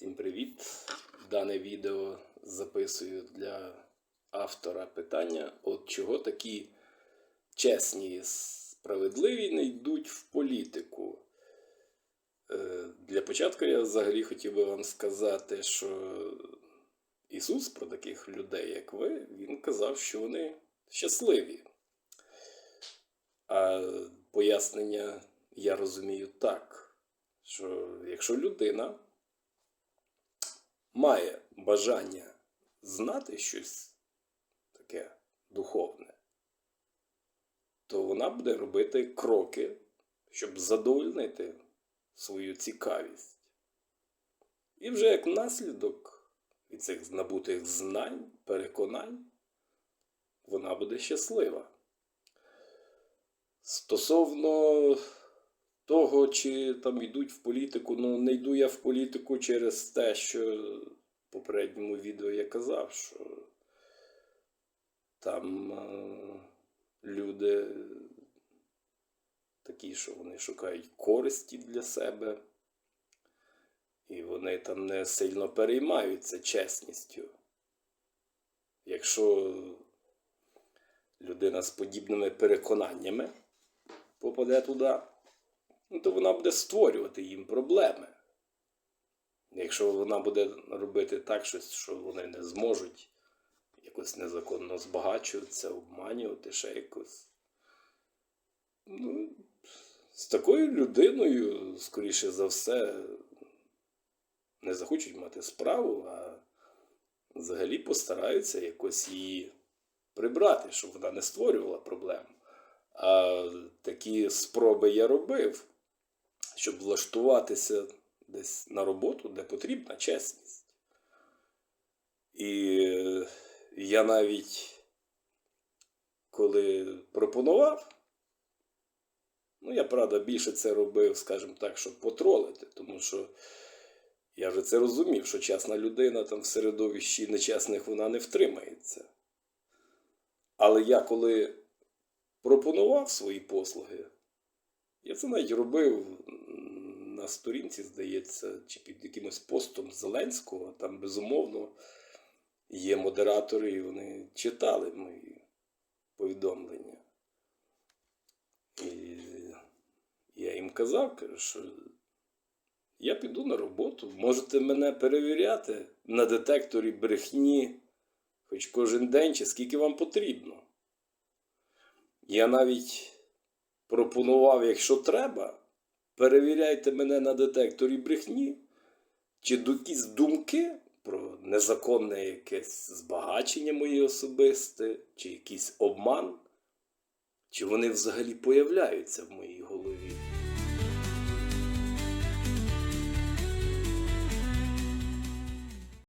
Всім привіт! Дане відео записую для автора питання, от чого такі чесні, і справедливі не йдуть в політику. Е, Для початку я взагалі хотів би вам сказати, що Ісус про таких людей, як ви, Він казав, що вони щасливі. А пояснення я розумію так, що якщо людина має бажання знати щось таке духовне, то вона буде робити кроки, щоб задовольнити свою цікавість. І вже як наслідок від цих набутих знань, переконань, вона буде щаслива. Стосовно того, чи там йдуть в політику, ну не йду я в політику через те, що в попередньому відео я казав, що там е, люди такі, що вони шукають користі для себе, і вони там не сильно переймаються чесністю. Якщо людина з подібними переконаннями попаде туди, то вона буде створювати їм проблеми. Якщо вона буде робити так що вони не зможуть якось незаконно збагачуватися, обманювати ще якось. Ну, з такою людиною, скоріше за все, не захочуть мати справу, а взагалі постараються якось її прибрати, щоб вона не створювала проблем. А такі спроби я робив, щоб влаштуватися десь на роботу, де потрібна чесність. І я навіть коли пропонував, ну я правда більше це робив, скажімо так, щоб потролити, тому що я вже це розумів, що чесна людина там в середовищі нечесних вона не втримається. Але я коли пропонував свої послуги, я це навіть робив на сторінці, здається, чи під якимось постом Зеленського, там безумовно є модератори, і вони читали мої повідомлення. І я їм казав, що я піду на роботу, можете мене перевіряти на детекторі брехні хоч кожен день, чи скільки вам потрібно. Я навіть пропонував, якщо треба, перевіряйте мене на детекторі брехні, чи якісь думки про незаконне якесь збагачення моє особисте, чи якийсь обман, чи вони взагалі появляються в моїй голові.